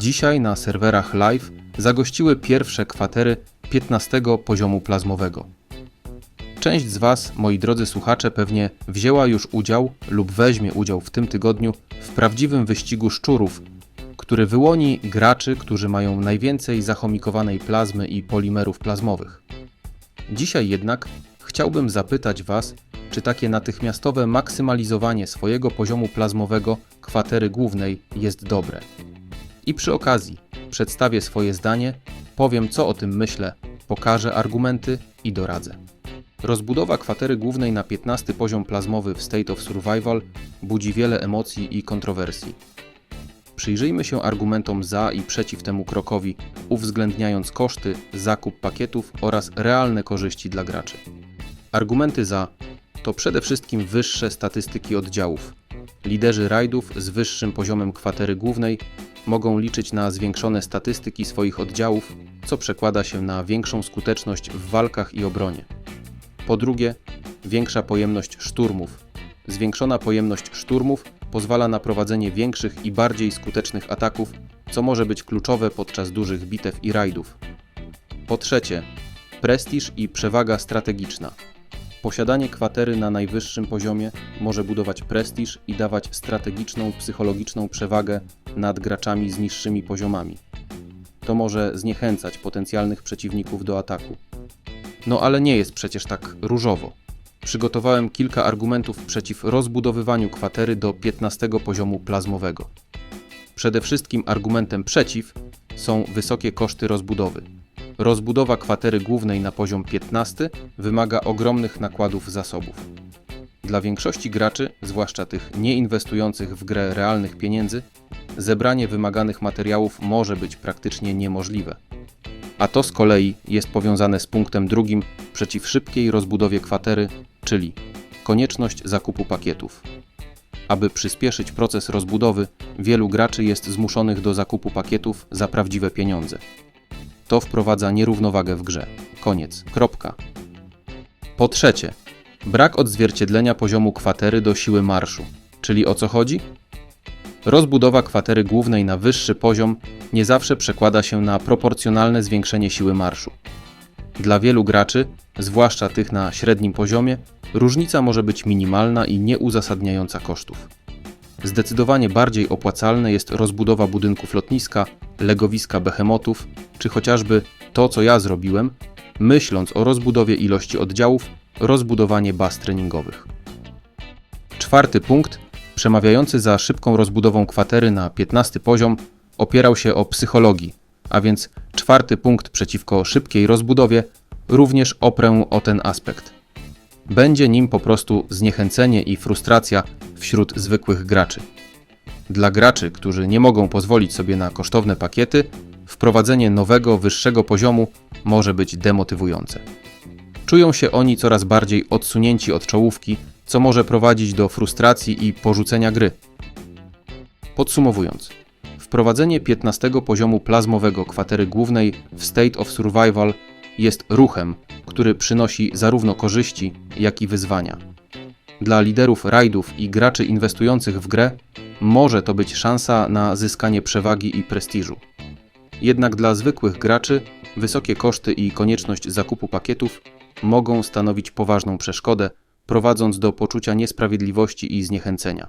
Dzisiaj na serwerach live zagościły pierwsze kwatery 15 poziomu plazmowego. Część z Was, moi drodzy słuchacze, pewnie wzięła już udział lub weźmie udział w tym tygodniu w prawdziwym wyścigu szczurów, który wyłoni graczy, którzy mają najwięcej zachomikowanej plazmy i polimerów plazmowych. Dzisiaj jednak chciałbym zapytać Was, czy takie natychmiastowe maksymalizowanie swojego poziomu plazmowego kwatery głównej jest dobre. I przy okazji przedstawię swoje zdanie, powiem co o tym myślę, pokażę argumenty i doradzę. Rozbudowa kwatery głównej na 15 poziom plazmowy w State of Survival budzi wiele emocji i kontrowersji. Przyjrzyjmy się argumentom za i przeciw temu krokowi, uwzględniając koszty, zakup pakietów oraz realne korzyści dla graczy. Argumenty za to przede wszystkim wyższe statystyki oddziałów. Liderzy rajdów z wyższym poziomem kwatery głównej mogą liczyć na zwiększone statystyki swoich oddziałów, co przekłada się na większą skuteczność w walkach i obronie. Po drugie, większa pojemność szturmów. Zwiększona pojemność szturmów pozwala na prowadzenie większych i bardziej skutecznych ataków, co może być kluczowe podczas dużych bitew i rajdów. Po trzecie, prestiż i przewaga strategiczna. Posiadanie kwatery na najwyższym poziomie może budować prestiż i dawać strategiczną, psychologiczną przewagę nad graczami z niższymi poziomami. To może zniechęcać potencjalnych przeciwników do ataku. No ale nie jest przecież tak różowo. Przygotowałem kilka argumentów przeciw rozbudowywaniu kwatery do 15 poziomu plazmowego. Przede wszystkim argumentem przeciw są wysokie koszty rozbudowy. Rozbudowa kwatery głównej na poziom 15 wymaga ogromnych nakładów zasobów. Dla większości graczy, zwłaszcza tych nie inwestujących w grę realnych pieniędzy, zebranie wymaganych materiałów może być praktycznie niemożliwe. A to z kolei jest powiązane z punktem drugim przeciw szybkiej rozbudowie kwatery, czyli konieczność zakupu pakietów. Aby przyspieszyć proces rozbudowy, wielu graczy jest zmuszonych do zakupu pakietów za prawdziwe pieniądze. To wprowadza nierównowagę w grze. Koniec. Kropka. Po trzecie, brak odzwierciedlenia poziomu kwatery do siły marszu. Czyli o co chodzi? Rozbudowa kwatery głównej na wyższy poziom nie zawsze przekłada się na proporcjonalne zwiększenie siły marszu. Dla wielu graczy, zwłaszcza tych na średnim poziomie, różnica może być minimalna i nieuzasadniająca kosztów. Zdecydowanie bardziej opłacalne jest rozbudowa budynków lotniska, legowiska behemotów, czy chociażby to, co ja zrobiłem, myśląc o rozbudowie ilości oddziałów, rozbudowanie baz treningowych. Czwarty punkt, przemawiający za szybką rozbudową kwatery na 15 poziom, opierał się o psychologii, a więc czwarty punkt przeciwko szybkiej rozbudowie również oprę o ten aspekt. Będzie nim po prostu zniechęcenie i frustracja wśród zwykłych graczy. Dla graczy, którzy nie mogą pozwolić sobie na kosztowne pakiety, wprowadzenie nowego, wyższego poziomu może być demotywujące. Czują się oni coraz bardziej odsunięci od czołówki, co może prowadzić do frustracji i porzucenia gry. Podsumowując, wprowadzenie 15 poziomu plazmowego kwatery głównej w State of Survival jest ruchem, który przynosi zarówno korzyści, jak i wyzwania. Dla liderów rajdów i graczy inwestujących w grę może to być szansa na zyskanie przewagi i prestiżu. Jednak dla zwykłych graczy wysokie koszty i konieczność zakupu pakietów mogą stanowić poważną przeszkodę, prowadząc do poczucia niesprawiedliwości i zniechęcenia.